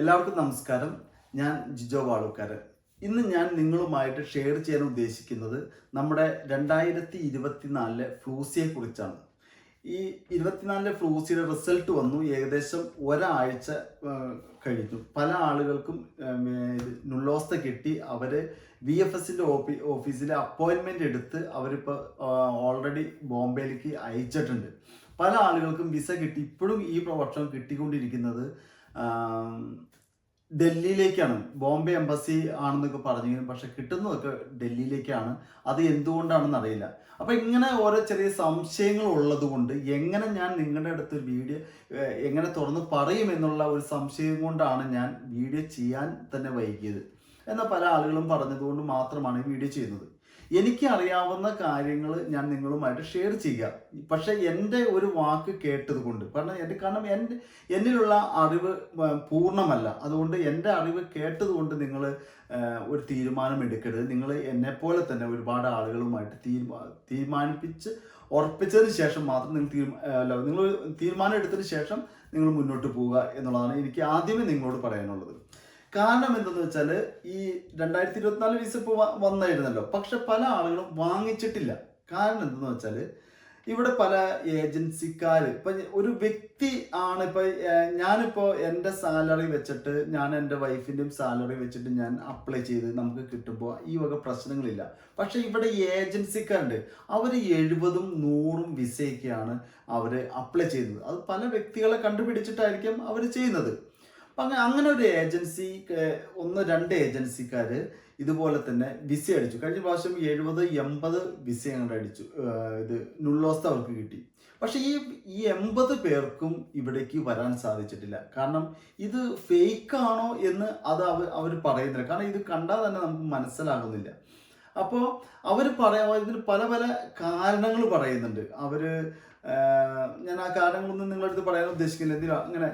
എല്ലാവർക്കും നമസ്കാരം. ഞാൻ ജിജോ വാളൂക്കാരൻ. ഇന്ന് ഞാൻ നിങ്ങളുമായിട്ട് ഷെയർ ചെയ്യാൻ ഉദ്ദേശിക്കുന്നത് നമ്മുടെ രണ്ടായിരത്തി ഇരുപത്തിനാലിലെ ഫ്ലൂസിയെ കുറിച്ചാണ് ഈ ഇരുപത്തിനാലിലെ ഫ്ലൂസിയുടെ റിസൾട്ട് വന്നു. ഏകദേശം ഒരാഴ്ച കഴിഞ്ഞു. പല ആളുകൾക്കും നുള്ളോസ്ത കിട്ടി. അവർ വി എഫ് എസിന്റെ ഓഫീ ഓഫീസിൽ അപ്പോയിൻമെന്റ് എടുത്ത് അവരിപ്പോൾ ഓൾറെഡി ബോംബെയിലേക്ക് അയച്ചിട്ടുണ്ട്. പല ആളുകൾക്കും വിസ കിട്ടി. ഇപ്പോഴും ഈ വർഷം കിട്ടിക്കൊണ്ടിരിക്കുന്നത് ഡൽഹിയിലേക്കാണ്. ബോംബെ എംബസി ആണെന്നൊക്കെ പറഞ്ഞെങ്കിലും പക്ഷെ കിട്ടുന്നതൊക്കെ ഡൽഹിയിലേക്കാണ്. അത് എന്തുകൊണ്ടാണെന്ന് അറിയില്ല. അപ്പൊ ഇങ്ങനെ ഓരോ ചെറിയ സംശയങ്ങൾ ഉള്ളത് കൊണ്ട് എങ്ങനെ ഞാൻ നിങ്ങളുടെ അടുത്ത് ഒരു വീഡിയോ എങ്ങനെ തുറന്ന് പറയും എന്നുള്ള ഒരു സംശയം കൊണ്ടാണ് ഞാൻ വീഡിയോ ചെയ്യാൻ തന്നെ വൈകിയത്. എന്നാൽ പല ആളുകളും പറഞ്ഞതുകൊണ്ട് മാത്രമാണ് വീഡിയോ ചെയ്യുന്നത്. എനിക്ക് അറിയാവുന്ന കാര്യങ്ങൾ ഞാൻ നിങ്ങളുമായിട്ട് ഷെയർ ചെയ്യുക പക്ഷെ എന്റെ ഒരു വാക്ക് കേട്ടത് കൊണ്ട് കാരണം എന്റെ കാരണം എന്റെ എന്നിലുള്ള അറിവ് പൂർണമല്ല. അതുകൊണ്ട് എന്റെ അറിവ് കേട്ടതുകൊണ്ട് നിങ്ങൾ ഒരു തീരുമാനം എടുക്കരുത്. നിങ്ങൾ എന്നെപ്പോലെ തന്നെ ഒരുപാട് ആളുകളുമായിട്ട് തീരുമാ തീരുമാനിപ്പിച്ച് ഉറപ്പിച്ചതിന് ശേഷം മാത്രം നിങ്ങൾ തീരുമാ അല്ല നിങ്ങൾ തീരുമാനം എടുത്തതിന് ശേഷം നിങ്ങൾ മുന്നോട്ട് പോവുക എന്നുള്ളതാണ് എനിക്ക് ആദ്യമേ നിങ്ങളോട് പറയാനുള്ളത്. കാരണം എന്തെന്ന് വെച്ചാൽ ഈ രണ്ടായിരത്തി ഇരുപത്തിനാല് വിസ ഇപ്പോൾ വന്നായിരുന്നല്ലോ. പക്ഷെ പല ആളുകളും വാങ്ങിച്ചിട്ടില്ല. കാരണം എന്തെന്ന് വെച്ചാൽ ഇവിടെ പല ഏജൻസിക്കാർ ഇപ്പൊ ഒരു വ്യക്തി ആണ് ഇപ്പൊ ഞാനിപ്പോ എന്റെ സാലറി വെച്ചിട്ട് ഞാൻ എന്റെ വൈഫിന്റെയും സാലറി വെച്ചിട്ട് ഞാൻ അപ്ലൈ ചെയ്ത് നമുക്ക് കിട്ടുമ്പോൾ ഈ വക പ്രശ്നങ്ങളില്ല. പക്ഷെ ഇവിടെ ഏജൻസിക്കാരുണ്ട്. അവർ എഴുപതും നൂറും വിസയൊക്കെയാണ് അവർ അപ്ലൈ ചെയ്യുന്നത്. അത് പല വ്യക്തികളെ കണ്ടുപിടിച്ചിട്ടായിരിക്കും അവർ ചെയ്യുന്നത്. അങ്ങനെ അങ്ങനെ ഒരു ഏജൻസി ഒന്ന് രണ്ട് ഏജൻസിക്കാർ ഇതുപോലെ തന്നെ വിസ അടിച്ചു. കഴിഞ്ഞ പ്രാവശ്യം എഴുപത് എൺപത് വിസ അങ്ങോട്ട് അടിച്ചു. ഇത് നുള്ളോസ്ത അവർക്ക് കിട്ടി. പക്ഷേ ഈ ഈ എൺപത് പേർക്കും ഇവിടേക്ക് വരാൻ സാധിച്ചിട്ടില്ല. കാരണം ഇത് ഫേക്ക് ആണോ എന്ന് അത് അവർ അവർ പറയുന്നില്ല. കാരണം ഇത് കണ്ടാൽ തന്നെ നമുക്ക് മനസ്സിലാകുന്നില്ല. അപ്പോൾ അവർ പറയാ ഇതിന് പല പല കാരണങ്ങൾ പറയുന്നുണ്ട്. അവർ ഞാൻ ആ കാരണങ്ങളൊന്നും നിങ്ങളടുത്ത് പറയാൻ ഉദ്ദേശിക്കുന്നില്ല. എന്തിനാ? അങ്ങനെ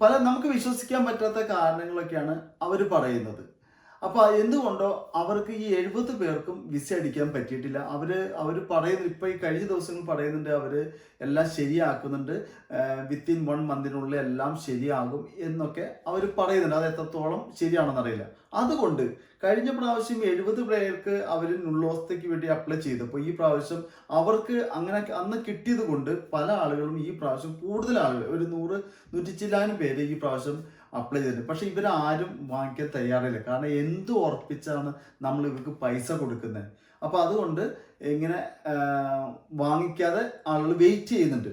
പല നമുക്ക് വിശ്വസിക്കാൻ പറ്റാത്ത കാരണങ്ങളൊക്കെയാണ് അവർ പറയുന്നത്. അപ്പോൾ എന്തുകൊണ്ടോ അവർക്ക് ഈ എഴുപത് പേർക്കും വിസ അടിക്കാൻ പറ്റിയിട്ടില്ല. അവർ അവർ പറയുന്നു ഇപ്പൊ ഈ കഴിഞ്ഞ ദിവസങ്ങൾ പറയുന്നുണ്ട് അവർ എല്ലാം ശരിയാക്കുന്നുണ്ട്. വിത്തിൻ വൺ മന്തിനുള്ളിൽ എല്ലാം ശരിയാകും എന്നൊക്കെ അവർ പറയുന്നുണ്ട്. അത് എത്രത്തോളം ശരിയാണെന്ന് അറിയില്ല അതുകൊണ്ട് കഴിഞ്ഞ പ്രാവശ്യം എഴുപത് പേർക്ക് അവർ നുള്ളോസ്തയ്ക്ക് വേണ്ടി അപ്ലൈ ചെയ്തു. ചെയ്തപ്പോൾ ഈ പ്രാവശ്യം അവർക്ക് അങ്ങനെ അന്ന് കിട്ടിയത് കൊണ്ട് പല ആളുകളും ഈ പ്രാവശ്യം കൂടുതൽ ആളുകൾ ഒരു നൂറ് നൂറ്റി ചില്ലാനും പേര് ഈ പ്രാവശ്യം അപ്ലൈ ചെയ്തിട്ടുണ്ട്. പക്ഷെ ഇവരാരും വാങ്ങിക്കാൻ തയ്യാറില്ല കാരണം എന്ത് ഉറപ്പിച്ചാണ് നമ്മൾ ഇവർക്ക് പൈസ കൊടുക്കുന്നത്? അപ്പോൾ അതുകൊണ്ട് ഇങ്ങനെ വാങ്ങിക്കാതെ ആളുകൾ വെയിറ്റ് ചെയ്യുന്നുണ്ട്.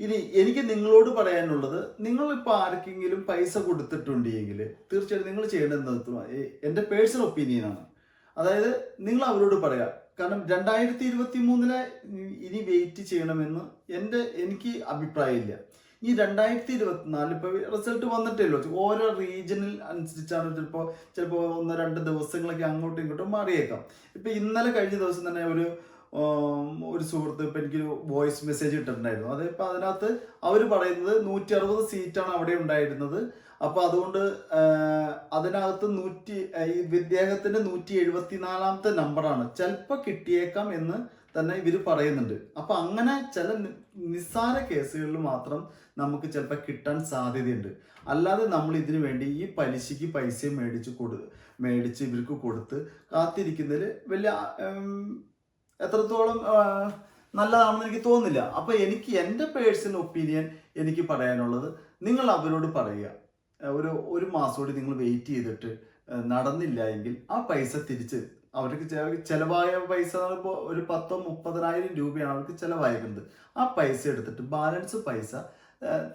ഇനി എനിക്ക് നിങ്ങളോട് പറയാനുള്ളത് നിങ്ങളിപ്പോൾ ആർക്കെങ്കിലും പൈസ കൊടുത്തിട്ടുണ്ടെങ്കിൽ തീർച്ചയായിട്ടും നിങ്ങൾ ചെയ്യേണ്ടത് എന്റെ പേഴ്സണൽ ഒപ്പീനിയനാണ് അതായത് നിങ്ങൾ അവരോട് പറയാം കാരണം രണ്ടായിരത്തി ഇരുപത്തി മൂന്നിലെ ഇനി വെയിറ്റ് ചെയ്യണമെന്ന് എന്റെ എനിക്ക് അഭിപ്രായമില്ല. ഈ രണ്ടായിരത്തി ഇരുപത്തിനാല് ഇപ്പോൾ റിസൾട്ട് വന്നിട്ടില്ലോ ഓരോ റീജിയനിൽ അനുസരിച്ചാണ് ചിലപ്പോൾ ചിലപ്പോൾ ഒന്ന് രണ്ട് ദിവസങ്ങളൊക്കെ അങ്ങോട്ടും ഇങ്ങോട്ടും മാറിയേക്കാം. ഇപ്പൊ ഇന്നലെ കഴിഞ്ഞ ദിവസം തന്നെ ഒരു ഒരു സുഹൃത്ത് ഇപ്പം എനിക്കൊരു വോയിസ് മെസ്സേജ് ഇട്ടിട്ടുണ്ടായിരുന്നു. അത് ഇപ്പം അതിനകത്ത് അവർ പറയുന്നത് നൂറ്റി അറുപത് സീറ്റാണ് അവിടെ ഉണ്ടായിരുന്നത്. അപ്പോൾ അതുകൊണ്ട് അതിനകത്ത് നൂറ്റി വിദ്യാഭ്യാസത്തിന്റെ നൂറ്റി എഴുപത്തിനാലാമത്തെ നമ്പറാണ് ചിലപ്പോൾ കിട്ടിയേക്കാം എന്ന് തന്നെ ഇവർ പറയുന്നുണ്ട്. അപ്പൊ അങ്ങനെ ചില നിസ്സാര കേസുകളിൽ മാത്രം നമുക്ക് ചിലപ്പോൾ കിട്ടാൻ സാധ്യതയുണ്ട്. അല്ലാതെ നമ്മൾ ഇതിനു വേണ്ടി ഈ പലിശയ്ക്ക് പൈസ മേടിച്ച് കൊടു മേടിച്ച് ഇവർക്ക് കൊടുത്ത് കാത്തിരിക്കുന്നതിൽ വലിയ എത്രത്തോളം നല്ലതാണെന്ന് എനിക്ക് തോന്നുന്നില്ല. അപ്പൊ എനിക്ക് എന്റെ പേഴ്സണൽ ഒപ്പീനിയൻ എനിക്ക് പറയാനുള്ളത് നിങ്ങൾ അവരോട് പറയുക. ഒരു ഒരു മാസം കൂടി നിങ്ങൾ വെയിറ്റ് ചെയ്തിട്ട് നടന്നില്ല എങ്കിൽ ആ പൈസ തിരിച്ച് അവർക്ക് ചിലവായ പൈസ ഇപ്പോൾ ഒരു പത്തോ മുപ്പതിനായിരം രൂപയാണ് അവർക്ക് ചിലവായിരുന്നത് ആ പൈസ എടുത്തിട്ട് ബാലൻസ് പൈസ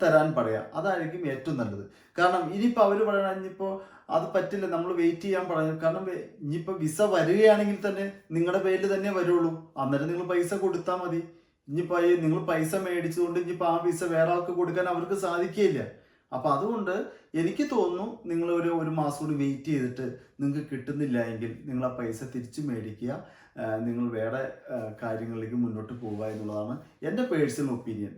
തരാൻ പറയാം. അതായിരിക്കും ഏറ്റവും നല്ലത്. കാരണം ഇനിയിപ്പോൾ അവർ പറയണ ഇനിയിപ്പോൾ അത് പറ്റില്ല നമ്മൾ വെയിറ്റ് ചെയ്യാൻ പറഞ്ഞു കാരണം ഇനിയിപ്പോൾ വിസ വരികയാണെങ്കിൽ തന്നെ നിങ്ങളുടെ പേരിൽ തന്നെ വരുള്ളൂ. അന്നേരം നിങ്ങൾ പൈസ കൊടുത്താൽ മതി. ഇനിയിപ്പോൾ നിങ്ങൾ പൈസ മേടിച്ചുകൊണ്ട് ഇനിയിപ്പോൾ ആ വിസ വേറെ ആൾക്ക് കൊടുക്കാൻ അവർക്ക് സാധിക്കുകയില്ല. അപ്പൊ അതുകൊണ്ട് എനിക്ക് തോന്നുന്നു നിങ്ങൾ ഒരു ഒരു മാസം കൂടി വെയിറ്റ് ചെയ്തിട്ട് നിങ്ങൾക്ക് കിട്ടുന്നില്ല എങ്കിൽ നിങ്ങൾ ആ പൈസ തിരിച്ചു മേടിക്കുക. നിങ്ങൾ വേറെ കാര്യങ്ങളിലേക്ക് മുന്നോട്ട് പോവുക എന്നുള്ളതാണ് എന്റെ പേഴ്സണൽ ഒപ്പീനിയൻ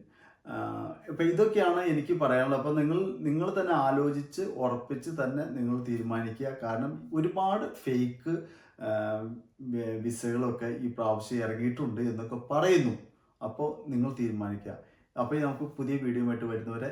ഇപ്പം ഇതൊക്കെയാണ് എനിക്ക് പറയാനുള്ളത്. അപ്പോൾ നിങ്ങൾ നിങ്ങൾ തന്നെ ആലോചിച്ച് ഉറപ്പിച്ച് തന്നെ നിങ്ങൾ തീരുമാനിക്കുക. കാരണം ഒരുപാട് ഫേക്ക് വിസകളൊക്കെ ഈ പ്രാവശ്യം ഇറങ്ങിയിട്ടുണ്ട് എന്നൊക്കെ പറയുന്നു. അപ്പോൾ നിങ്ങൾ തീരുമാനിക്കുക. അപ്പോൾ നമുക്ക് പുതിയ വീഡിയോ ആയിട്ട് വരുന്നവരെ